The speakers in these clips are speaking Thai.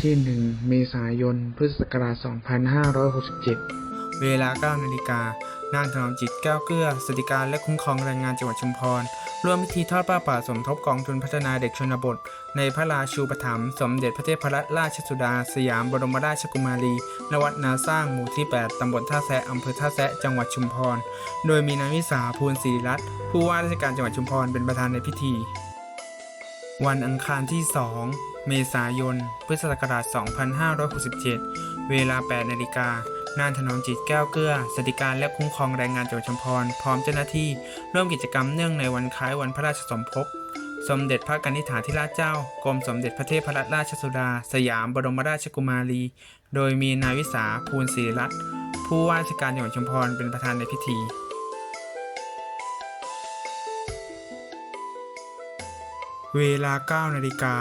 ที่ 1 เมษายน พุทธศักราช 2567 เวลา 9 นาฬิกานางถนอมจิตแก้วเกลือสวัสดิการและคุ้มครองแรงงานจังหวัดชุมพร ร่วมพิธีทอดผ้าป่าสมทบกองทุนพัฒนาเด็กชนบท ในพระราชูปถัมภ์สมเด็จพระเทพรัตนราชสุดา สยามบรมราชกุมารีณวัดนาสร้างหมู่ที่ 8 ตำบลท่าแซะอำเภอท่าแซะจังหวัดชุมพร โดยมีนางวิสาภูลศิริรัตน์ผู้ว่าราชการจังหวัดชุมพรเป็นประธานในพิธี วันอังคารที่ 2 เมษายน พุทธศักราช 2567 เวลา 8 นาฬิกา นางถนอมจิตแก้วเกลือสวัสดิการและคุ้มครองแรงงานจังหวัดชุมพร พร้อมเจ้าหน้าที่ร่วมกิจกรรมเนื่องในวันคล้ายวันพระราชสมภพ สมเด็จพระกนิษฐาธิราชเจ้า กรมสมเด็จพระเทพรัตนราชสุดา สยามบรมราชกุมารี โดยมีนายวิสา ภูลศิริรัตน์ ผู้ว่าราชการจังหวัดชุมพร เป็นประธานในพิธีเวลา9นาฬิกา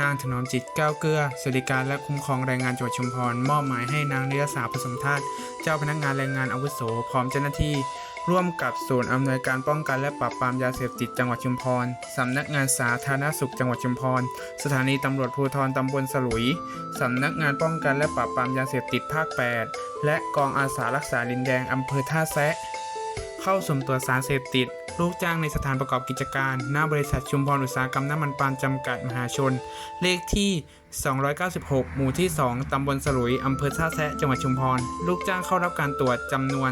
นางถนอมจิตแก้วเกลือสวัสดิการและคุ้มครองแรงงานจังหวัดชุมพร มอบหมายให้นางนิรสาผสมธาตุเจ้าพนักงานแรงงานอาวุโส พร้อมเจ้าหน้าที่ ร่วมกับศูนย์อำนวยการป้องกันและปราบปรามยาเสพติดจังหวัดชุมพร สำนักงานสาธารณสุขจังหวัดชุมพร สถานีตำรวจภูธรตำบลสลุย สำนักงานป้องกันและปราบปรามยาเสพติดภาค 8 และกองอาสารักษาดินแดงอำเภอท่าแซะ เข้าสมตรวจสารเสพติด ลูกจ้างในสถานประกอบกิจการ หน้าบริษัทชุมพรอุตสาหกรรมน้ำมันปาล์มจำกัดมหาชน เลขที่ 296 หมู่ที่ 2 ตำบลสลุย อำเภอท่าแซะจังหวัดชุมพร ลูกจ้างเข้ารับการตรวจจำนวน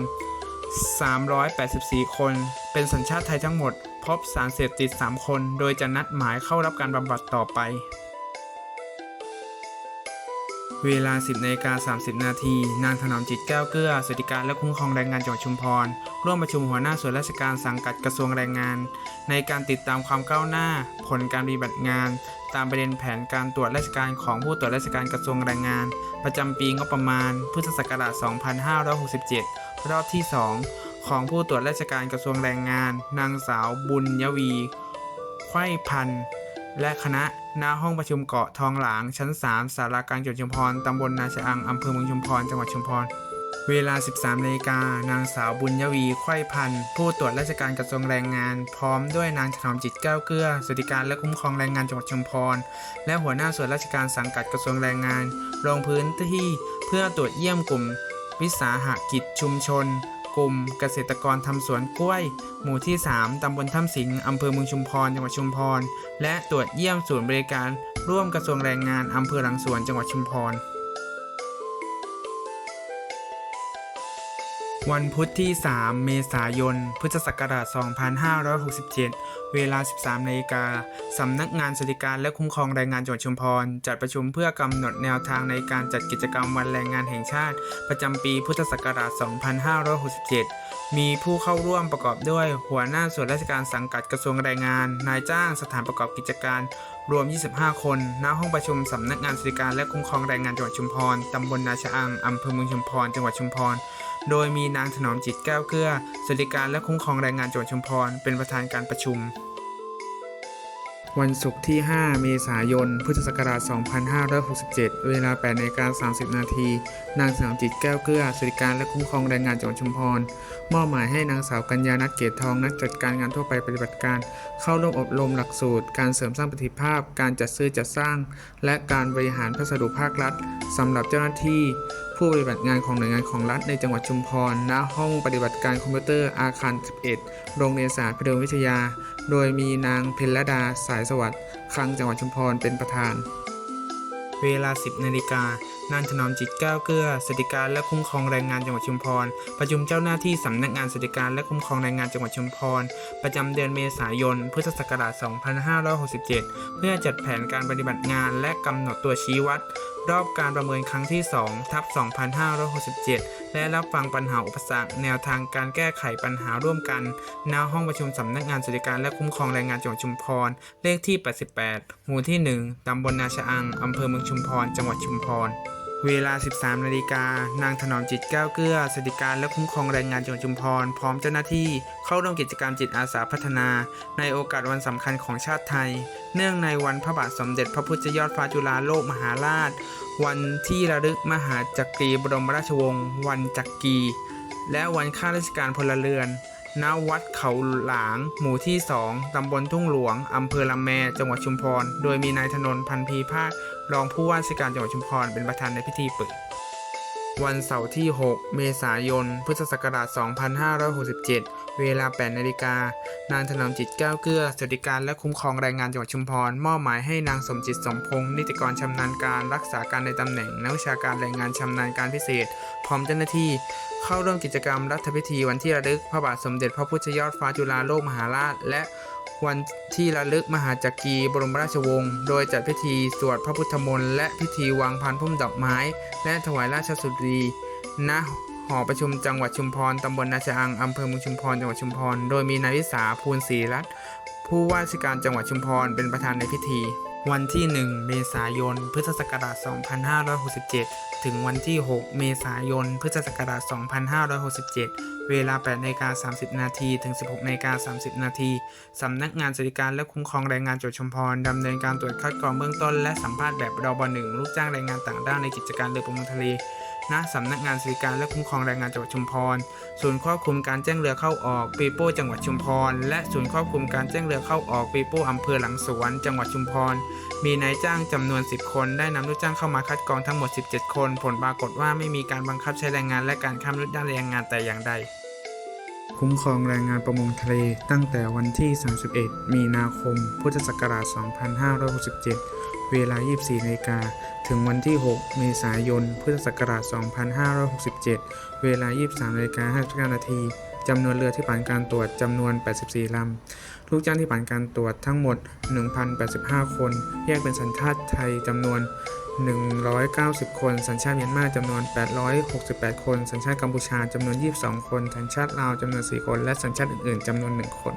384 คน เป็นสัญชาติไทยทั้งหมด พบสารเสพติด 3 คน โดยจะนัดหมายเข้ารับการบำบัดต่อไป เวลา 10นาฬิกา30 นาที นางถนอมจิตแก้วเกลือสวัสดิการและคุ้มครองแรงงานจังหวัดชุมพร ร่วมประชุมหัวหน้าส่วนราชการสังกัดกระทรวงแรงงาน ในการติดตามความก้าวหน้า ผลการปฏิบัติงาน ตามประเด็นแผนการตรวจราชการของผู้ตรวจราชการกระทรวงแรงงาน ประจำปีงบประมาณ พุทธศักราช 2567 รอบที่ 2 ของผู้ตรวจราชการกระทรวงแรงงาน นางสาวบุญยวีไข้พันธ์ และคณะณห้องประชุมเกาะทองหลาง ชั้น3สารากลางจังหวัดชุมพร ตำบลนาชะอัง อำเภอเมืองชุมพร จังหวัดชุมพร เวลา 13นาฬิกานางสาวบุญยวีไข้พันธ์ผู้ตรวจราชการกระทรวงแรงงาน พร้อมด้วยนางถนอมจิตแก้วเกลือสวัสดิการและคุ้มครองแรงงานจังหวัดชุมพร และหัวหน้าส่วนราชการสังกัดกระทรวงแรงงาน ลงพื้นที่เพื่อตรวจเยี่ยมกลุ่ม วิสาหกิจชุมชน กลุ่มเกษตรกรทำสวนกล้วย หมู่ที่ 3 ตำบลถ้ำสิงห์อำเภอเมืองชุมพร จังหวัดชุมพร และตรวจเยี่ยมศูนย์บริการ ร่วมกระทรวงแรงงานอำเภอหลังสวน จังหวัดชุมพร วันพุธที่ 3 เมษายน พุทธศักราช 2567 เวลา 13นาฬิกา สำนักงานสวัสดิการและคุ้มครองแรงงานจังหวัดชุมพร จัดประชุมเพื่อกำหนดแนวทางในการจัดกิจกรรมวันแรงงานแห่งชาติ ประจำปีพุทธศักราช 2567 มีผู้เข้าร่วมประกอบด้วย หัวหน้าส่วนราชการสังกัดกระทรวงแรงงาน นายจ้างสถานประกอบกิจการ รวม 25 คน ณ ห้องประชุมสำนักงานสวัสดิการและคุ้มครองแรงงานจังหวัดชุมพร ตำบลนาชะอังอำเภอเมืองชุมพร จังหวัดชุมพร โดยมีนางถนอมจิตแก้วเกลือสวัสดิการและคุ้มครองแรงงานจังหวัดชุมพร เป็นประธานการประชุม วันศุกร์ที่ 5 เมษายน พุทธศักราช 2567 เวลา8นาฬิกา30 นาที นางสาวจิตแก้วเกลือสวัสดิการและคุ้มครองแรงงานจังหวัดชุมพร มอบหมายให้นางสาวกัญญานัทเกตทองนักจัดการงานทั่วไปปฏิบัติการ เข้าร่วมอบรมหลักสูตร การเสริมสร้างประสิทธิภาพ การจัดซื้อจัดสร้าง และการบริหารพัสดุภาครัฐสำหรับเจ้าหน้าที่ ผู้ปฏิบัติงานของหน่วยงานของรัฐในจังหวัดชุมพร ณ ห้องปฏิบัติการคอมพิวเตอร์อาคาร 11 โรงเรียนศาสตร์พดวิทยา โดยมีนางเพลลดาสายสวัสดิ์คลังจังหวัดชุมพรเป็นประธาน เวลา 10นาฬิกา นางถนอมจิตก้าวเกลือสวัสดิการและคุ้มครองแรงงานจังหวัดชุมพร ประชุมเจ้าหน้าที่สำนักงานสวัสดิการและคุ้มครองแรงงานจังหวัดชุมพร ประจำเดือนเมษายน พุทธศักราช 2567 เพื่อจัดแผนการปฏิบัติงานและกำหนดตัวชี้วัด รอบการประเมินครั้งที่ 2 ทับ 2567 และรับฟังปัญหาอุปสรรค แนวทางการแก้ไขปัญหาร่วมกันณห้องประชุมสำนักงานสวัสดิการและคุ้มครองแรงงานจังหวัดชุมพร เลขที่ 88 หมู่ที่ 1 ตำบลนาชะอัง อำเภอเมืองชุมพร จังหวัดชุมพร เวลา 13 นาฬิกา นางถนอมจิตแก้วเกลือสวัสดิการและคุ้มครองแรงงานจังหวัดชุมพร พร้อมเจ้าหน้าที่เข้าร่วมกิจกรรมจิตอาสาพัฒนา ในโอกาสวันสำคัญของชาติไทย เนื่องในวันพระบาทสมเด็จพระพุทธยอดฟ้าจุฬาโลกมหาราช วันที่ระลึกมหาจักรีบรมราชวงศ์ วันจักรี และวันข้าราชการพลเรือน ณวัดเขาหลาง หมู่ที่ 2 ตำบลทุ่งหลวง อำเภอละแม จังหวัดชุมพร โดยมีนายธนน์พันธีภาค รองผู้ว่าราชการจังหวัดชุมพร เป็นประธานในพิธีเปิด วันเสาร์ที่ 6 เมษายน พุทธศักราช 2567 เวลา 8 นาฬิกา นางถนอมจิตแก้วเกื้อสวัสดิการและคุ้มครองแรงงานจังหวัดชุมพร มอบหมายให้นางสมจิตสมพงศ์นิติกรชำนาญการรักษาการในตำแหน่งนักวิชาการแรงงานชำนาญการพิเศษ พร้อมเจ้าหน้าที่ เข้าร่วมกิจกรรมรัฐพิธีวันที่ระลึกพระบาทสมเด็จพระพุทธยอดฟ้าจุฬาโลกมหาราช และวันที่ระลึกมหาจักรีบรมราชวงศ์ โดยจัดพิธีสวดพระพุทธมนต์และพิธีวางพานพุ่มดอกไม้ และถวายราชสุดีณหอประชุมจังหวัดชุมพร ตำบลนาชะอัง อำเภอเมืองชุมพร จังหวัดชุมพร โดยมีนายวิสาภูลศรีรัตน์ผู้ว่าราชการจังหวัดชุมพร เป็นประธานในพิธี วันที่ 1 เมษายน พุทธศักราช 2567 ถึงวันที่ 6 เมษายน พุทธศักราช 2567 เวลา8นาฬิกา30 นาที ถึง 16นาฬิกา30 นาที สำนักงานสวัสดิการและคุ้มครองแรงงานจังหวัดชุมพรดำเนินการตรวจคัดกรองเบื้องต้น และสัมภาษณ์แบบรบหนึ่งลูกจ้างแรงงานต่างด้าวในกิจการเรือประมงทะเล ณสำนักงานสวัสดิการและคุ้มครองแรงงานจังหวัดชุมพร ศูนย์ควบคุมการแจ้งเรือเข้าออกปีโป้จังหวัดชุมพร และศูนย์ควบคุมการแจ้งเรือเข้าออกปีโป้อำเภอหลังสวน จังหวัดชุมพร มีนายจ้างจำนวน 10 คน ได้นำลูกจ้างเข้ามาคัดกรองทั้งหมด 17 คน ผลปรากฏว่าไม่มีการบังคับใช้แรงงานและการข้ามนุษย์ด้านแรงงานแต่อย่างใดคุ้มครองแรงงานประมงทะเลตั้งแต่วันที่ 31 มีนาคม พุทธศักราช 2567 เวลา 24นาฬิกา ถึงวันที่ 6 เมษายน พุทธศักราช 2567 เวลา 23นาฬิกา59นาทีจำนวนเรือที่ผ่านการตรวจจำนวน 84 ลำ ลูกจ้างที่ผ่านการตรวจทั้งหมด 1,085 คน แยกเป็นสัญชาติไทยจำนวน 190 คน สัญชาติเมียนมาจำนวน 868 คน สัญชาติกัมพูชาจำนวน 22 คน สัญชาติลาวจำนวน 4 คน และสัญชาติอื่น ๆจำนวน 1 คน